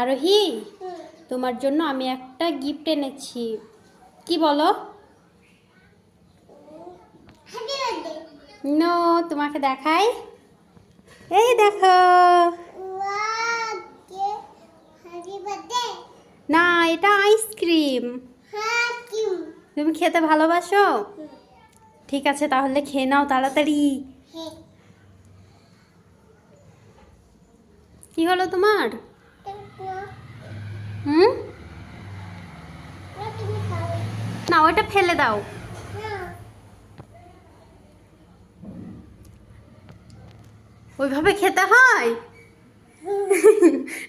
আরোহী তোমার জন্য আমি একটা গিফট এনেছি। কি বলো? নো তোমাকে দেখাই। এই দেখো। না এটা আইসক্রিম তুমি খেতে ভালোবাসো? ঠিক আছে তাহলে খেয়ে নাও তাড়াতাড়ি। হে কি হলো তোমার? হুম? না ওটা ফেলে দাও। ওইভাবে খেতে হয়?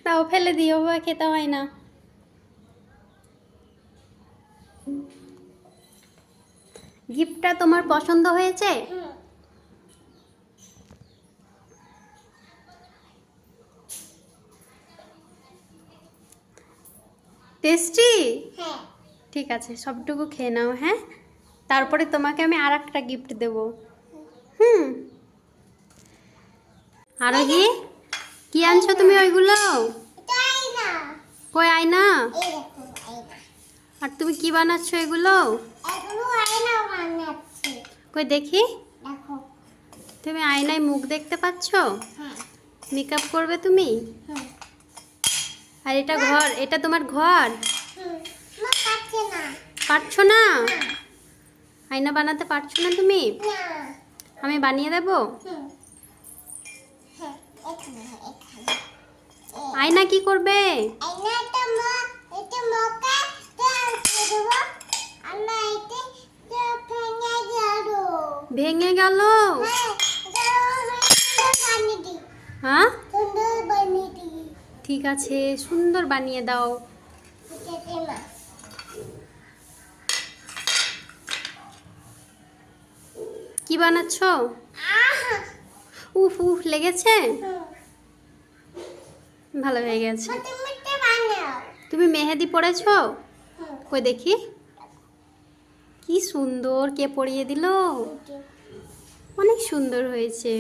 তাও ফেলে দিও ওইভাবে খেতে হয় না। গিফটটা তোমার পছন্দ হয়েছে? টেস্টি হ্যাঁ। ঠিক আছে সবটুকু খেয়ে নাও হ্যাঁ? তারপরে তোমাকে আমি আর একটা গিফট দেব। হুম। আরও কি? কি আনছো তুমি ওইগুলো? কই আয়না। আর তুমি কি বানাচ্ছ এগুলো? কই দেখি। তুমি আয়নায় মুখ দেখতে পাচ্ছ? হ্যাঁ। মেকআপ করবে তুমি? হুম আর এটা ঘর এটা তোমার ঘর? পারছ না। আয়না বানাতে পারছ না তুমি? আমি বানিয়ে দেবো? হ্যাঁ আয়না কি করবে? ভেঙে গেল। হ্যাঁ সুন্দর বানিয়ে দিই হ্যাঁ সুন্দর বানিয়ে দিই ঠিক আছে, সুন্দর বানিয়ে দাও। কি বানাচ্ছ? উফ উফ, লেগেছে? ভালো হয়ে গেছে। তুমি মেহেদি পড়েছো কই দেখি। কি সুন্দর কে পড়িয়ে দিল? অনেক সুন্দর হয়েছে।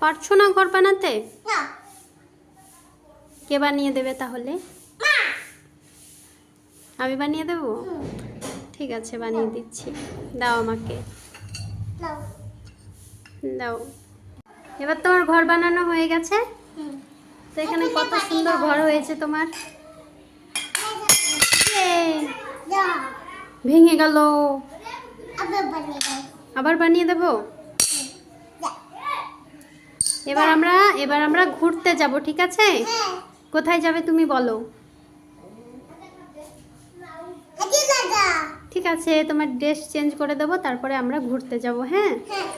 পারছ না ঘর বানাতে? না। কে বানিয়ে দেবে তাহলে? আমি বানিয়ে দেবো? ঠিক আছে বানিয়ে দিচ্ছি। দাও আমাকে। দাও। এবার তোমার ঘর বানানো হয়ে গেছে? তো এখানে কত সুন্দর ঘর হয়েছে তোমার। ইয়ে, ভেঙে গেল। আবার বানিয়ে দাও। আবার বানিয়ে দেবো? এবার আমরা এবার আমরা ঘুরতে যাব ঠিক আছে? হ্যাঁ। কোথায় যাবে তুমি বলো। ঠিক আছে, তোমার ড্রেস চেঞ্জ করে দেবো, তারপরে আমরা ঘুরতে যাব হ্যাঁ? হ্যাঁ।